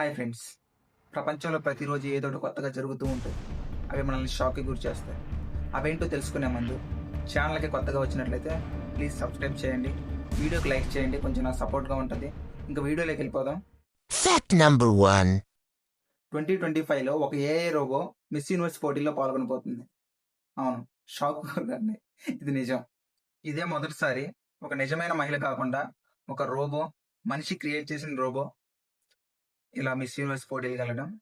Hi friends ప్రపంచంలో ప్రతిరోజు ఏదో ఒకటి కొత్తగా జరుగుతూ ఉంటుంది. అవి మనల్ని షాక్కి గురి చేస్తాయి. అవేంటో తెలుసుకునే ముందు ఛానల్కి కొత్తగా వచ్చినట్లయితే ప్లీజ్ సబ్స్క్రైబ్ చేయండి. వీడియోకి లైక్ చేయండి. కొంచెం నాకు సపోర్ట్గా ఉంటుంది. ఇంకా వీడియోలోకి వెళ్ళిపోదాం. Fact number one. Twenty twenty ఫైవ్లో ఒక ఏఐ రోబో మిస్ యూనివర్స్ పోటీలో పాల్గొనబోతుంది. అవును షాక్ కానీ ఇది నిజం. ఇదే మొదటిసారి ఒక నిజమైన మహిళ కాకుండా ఒక రోబో మనిషి క్రియేట్ చేసిన రోబో ఇలా మిస్ యూనివర్స్ పోటీలు వెళ్ళడం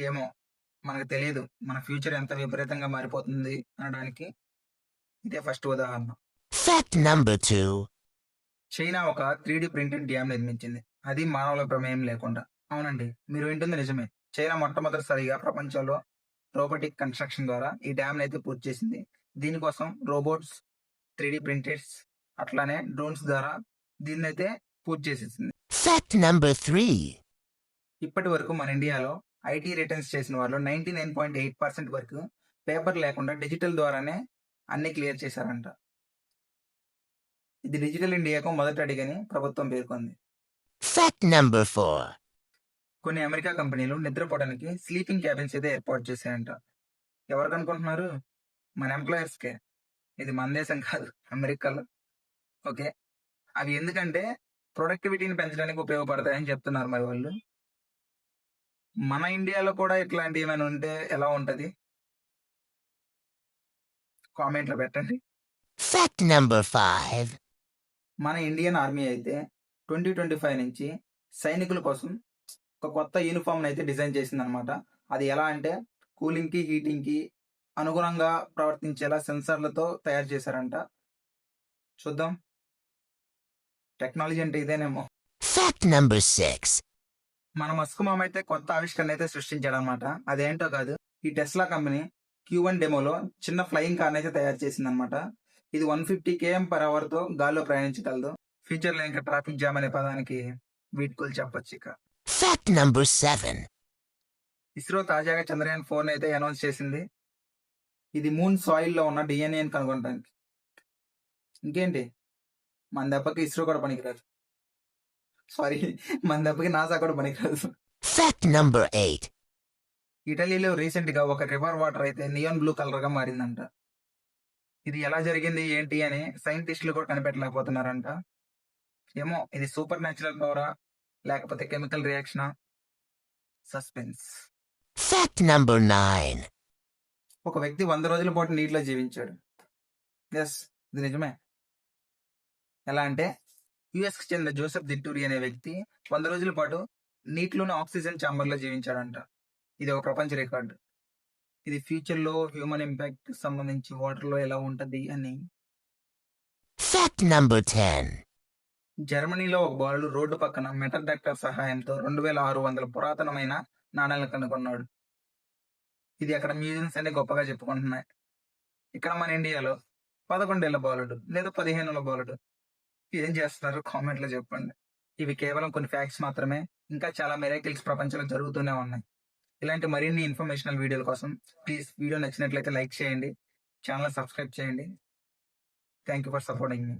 ఏమో మనకు తెలియదు. మన ఫ్యూచర్ ఎంత విపరీతంగా మారిపోతుంది అనడానికి. ఇదే ఫస్ట్ ఉదాహరణ. చైనా ఒక త్రీ డి ప్రింటెడ్ డ్యామ్ నిర్మించింది. అది మానవుల ప్రమేయం లేకుండా. అవునండి మీరు వింటుంది నిజమే. చైనా మొట్టమొదటిసారిగా ప్రపంచంలో రోబోటిక్ కన్స్ట్రక్షన్ ద్వారా ఈ డ్యామ్ అయితే పూర్తి చేసింది. దీనికోసం రోబోట్స్ త్రీ డి ప్రింటెడ్స్ అట్లానే డ్రోన్స్ ద్వారా దీన్ని అయితే పూర్తి చేసేసింది. Fact number three. ఇప్పటి వరకు మన ఇండియాలో ఐటీ రిటర్న్స్ చేసిన వాళ్ళు ninety nine point eight percent వరకు పేపర్ లేకుండా డిజిటల్ ద్వారానే అన్ని క్లియర్ చేశారంట. ఇది డిజిటల్ ఇండియాకు మొదటి అడిగని ప్రభుత్వం పేర్కొంది. Four. కొన్ని అమెరికా కంపెనీలు నిద్రపోవడానికి స్లీపింగ్ క్యాబిన్స్ అయితే ఏర్పాటు చేశాయంట. ఎవరికి అనుకుంటున్నారు మన ఎంప్లాయర్స్కే ఇది మన దేశం కాదు అమెరికాలో. ఓకే. అవి ఎందుకంటే ప్రొడక్టివిటీని పెంచడానికి ఉపయోగపడతాయని చెప్తున్నారు మరి వాళ్ళు. మన ఇండియాలో కూడా ఇట్లాంటి ఏమైనా ఉంటే ఎలా ఉంటది? కామెంట్లో పెట్టండి. Fact number five. మన ఇండియన్ ఆర్మీ అయితే ట్వంటీ ట్వంటీ ఫైవ్ నుంచి సైనికుల కోసం ఒక కొత్త యూనిఫామ్ అయితే డిజైన్ చేసింది అనమాట అది ఎలా అంటే కూలింగ్కి హీటింగ్కి అనుగుణంగా ప్రవర్తించేలా సెన్సార్లతో తయారు చేశారంట. చూద్దాం. టెక్నాలజీ అంటే ఇదేనేమో. Fact number six. మన మస్క్ మామ అయితే కొత్త ఆవిష్కరణ అయితే సృష్టించాడు అనమాట అదేంటో కాదు ఈ టెస్లా కంపెనీ క్యూ వన్ డెమోలో చిన్న ఫ్లయింగ్ కార్ అయితే తయారు చేసింది అనమాట ఇది వన్ ఫిఫ్టీ కేఎం పర్ అవర్తో గాల్లో ప్రయాణించగలదు. ఫ్యూచర్లో ఇంకా ట్రాఫిక్ జామ్ అనే పదానికి వీడ్కోలు చెప్పొచ్చు ఇక. ఇస్రో తాజాగా చంద్రయాన్ ఫోర్ అయితే అనౌన్స్ చేసింది. ఇది మూన్ సాయిల్లో ఉన్న డిఎన్ఏ కనుగొనడానికి. ఇంకేంటి? మన దెబ్బకి ఇస్రో కూడా పనికిరాదు. సారీ మన దెబ్బకి నాసా కూడా పనికిరాదు. Fact number eight. ఇటలీలో రీసెంట్గా ఒక రివర్ వాటర్ అయితే నియాన్ బ్లూ కలర్గా మారిందంట. ఇది ఎలా జరిగింది ఏంటి అని సైంటిస్టులు కూడా కనిపెట్టలేకపోతున్నారంట. ఏమో ఇది సూపర్ న్యాచురల్ పవరా లేకపోతే కెమికల్ రియాక్షనా సస్పెన్స్ Fact number nine. ఒక వ్యక్తి వంద రోజుల పాటు నీటిలో జీవించాడు. ఎస్ ఇది నిజమే. ఎలా అంటే యుఎస్కి చెందిన జోసెఫ్ దిట్టూరి అనే వ్యక్తి వంద రోజుల పాటు నీటిలోని ఆక్సిజన్ ఛాంబర్లో జీవించాడంట. ఇది ఒక ప్రపంచ రికార్డు. ఇది ఫ్యూచర్లో హ్యూమన్ ఇంపాక్ట్ సంబంధించి వాటర్లో ఎలా ఉంటది అని. జర్మనీలో ఒక బాలుడు రోడ్డు పక్కన మెటల్ డాక్టర్ సహాయంతో రెండు వేల ఆరు వందల పురాతనమైన నాణాలను కనుగొన్నాడు. ఇది అక్కడ మ్యూజియంస్ అనే గొప్పగా చెప్పుకుంటున్నాయి. ఇక్కడ మన ఇండియాలో పదకొండేళ్ళ బాలుడు లేదా పదిహేనుల బాలుడు ఏం చేస్తున్నారు? కామెంట్లో చెప్పండి. ఇవి కేవలం కొన్ని ఫ్యాక్ట్స్ మాత్రమే. ఇంకా చాలా మెరైకిల్స్ ప్రపంచంలో జరుగుతూనే ఉన్నాయి. ఇలాంటి మరిన్ని ఇన్ఫర్మేషనల్ వీడియోల కోసం ప్లీజ్ వీడియో నచ్చినట్లయితే లైక్ చేయండి. ఛానల్ సబ్స్క్రైబ్ చేయండి. Thank you for supporting me.